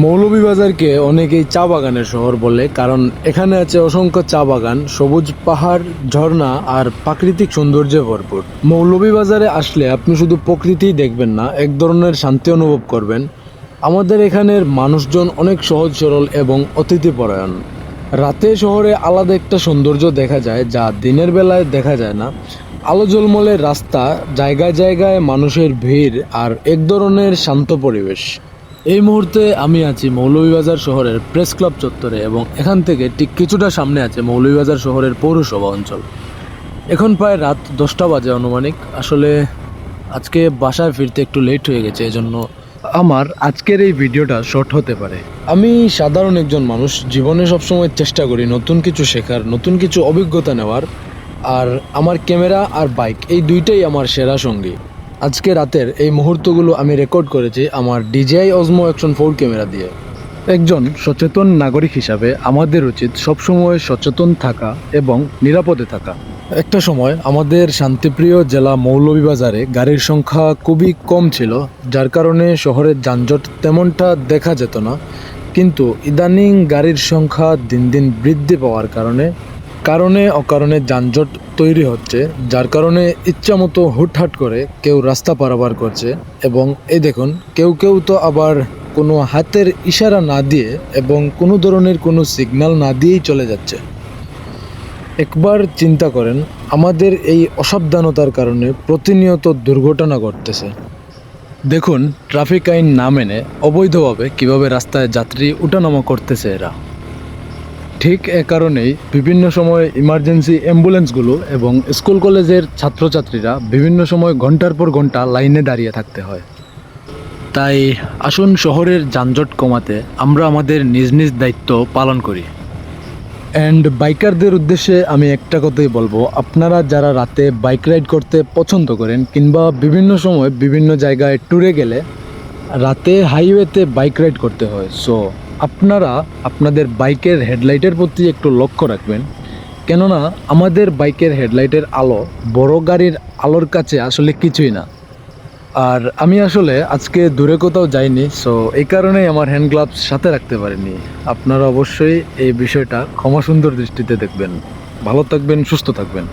মৌলভীবাজারকে অনেকেই চা বাগানের শহর বলে, কারণ এখানে আছে অসংখ্য চা বাগান, সবুজ পাহাড়, ঝর্ণা আর প্রাকৃতিক সৌন্দর্যে ভরপুর। মৌলভীবাজারে আসলে আপনি শুধু প্রকৃতিই দেখবেন না, এক ধরনের শান্তি অনুভব করবেন। আমাদের এখানের মানুষজন অনেক সহজ সরল এবং অতিথিপরায়ণ। রাতে শহরে আলাদা একটা সৌন্দর্য দেখা যায়, যা দিনের বেলায় দেখা যায় না। আলো ঝলমলে রাস্তা, জায়গায় জায়গায় মানুষের ভিড় আর এক ধরনের শান্ত পরিবেশ। এই মুহূর্তে আমি আছি মৌলভীবাজার শহরের প্রেস ক্লাব চত্বরে এবং এখান থেকে ঠিক কিছুটা সামনে আছে মৌলভীবাজার শহরের পৌরসভা অঞ্চল। এখন প্রায় রাত দশটা বাজে আনুমানিক। আসলে আজকে বাসায় ফিরতে একটু লেট হয়ে গেছে, এজন্য আমার আজকের এই ভিডিওটা শর্ট হতে পারে। আমি সাধারণ একজন মানুষ, জীবনে সবসময় চেষ্টা করি নতুন কিছু শেখার, নতুন কিছু অভিজ্ঞতা নেওয়ার। আর আমার ক্যামেরা আর বাইক, এই দুইটাই আমার সেরা সঙ্গী। আজকে রাতের এই মুহূর্তগুলো আমি রেকর্ড করেছি আমার DJI Osmo action four camera দিয়ে। একজন সচেতন নাগরিক হিসাবে আমাদের উচিত সবসময় সচেতন থাকা এবং নিরাপদে থাকা। একটা সময় আমাদের শান্তিপ্রিয় জেলা মৌলভীবাজারে গাড়ির সংখ্যা খুবই কম ছিল যার কারণে শহরের যানজট তেমনটা দেখা যেত না। কিন্তু ইদানিং গাড়ির সংখ্যা দিন দিন বৃদ্ধি পাওয়ার কারণে কারণে অকারণে যানজট তৈরি হচ্ছে, যার কারণে ইচ্ছামতো হুটহাট করে কেউ রাস্তা পারাপার করছে এবং এই দেখুন, কেউ কেউ তো আবার কোনো হাতের ইশারা না দিয়ে এবং কোনো ধরনের কোনো সিগন্যাল না দিয়েই চলে যাচ্ছে। একবার চিন্তা করেন, আমাদের এই অসাবধানতার কারণে প্রতিনিয়ত দুর্ঘটনা ঘটতেছে। দেখুন, ট্রাফিক আইন না মেনে অবৈধভাবে কীভাবে রাস্তায় যাত্রী উঠানামা করতেছে এরা। ঠিক এ কারণেই বিভিন্ন সময় ইমার্জেন্সি অ্যাম্বুলেন্সগুলো এবং স্কুল কলেজের ছাত্রছাত্রীরা বিভিন্ন সময় ঘণ্টার পর ঘণ্টা লাইনে দাঁড়িয়ে থাকতে হয়। তাই আসুন শহরের যানজট কমাতে আমরা আমাদের নিজ নিজ দায়িত্ব পালন করি। অ্যান্ড বাইকারদের উদ্দেশ্যে আমি একটা কথাই বলব, আপনারা যারা রাতে বাইক রাইড করতে পছন্দ করেন কিংবা বিভিন্ন সময় বিভিন্ন জায়গায় ট্যুরে গেলে রাতে হাইওয়েতে বাইক রাইড করতে হয়। সো আপনারা আপনাদের বাইকের হেডলাইটের প্রতি একটু লক্ষ্য রাখবেন। কেননা আমাদের বাইকের হেডলাইটের আলো বড় গাড়ির আলোর কাছে আসলে কিছুই না। আর আমি আসলে আজকে দূরে কোথাও যাইনি সো এই কারণেই আমার হ্যান্ড গ্লাভস সাথে রাখতে পারিনি। আপনারা অবশ্যই এই বিষয়টা ক্ষমা সুন্দর দৃষ্টিতে দেখবেন। ভালো থাকবেন, সুস্থ থাকবেন।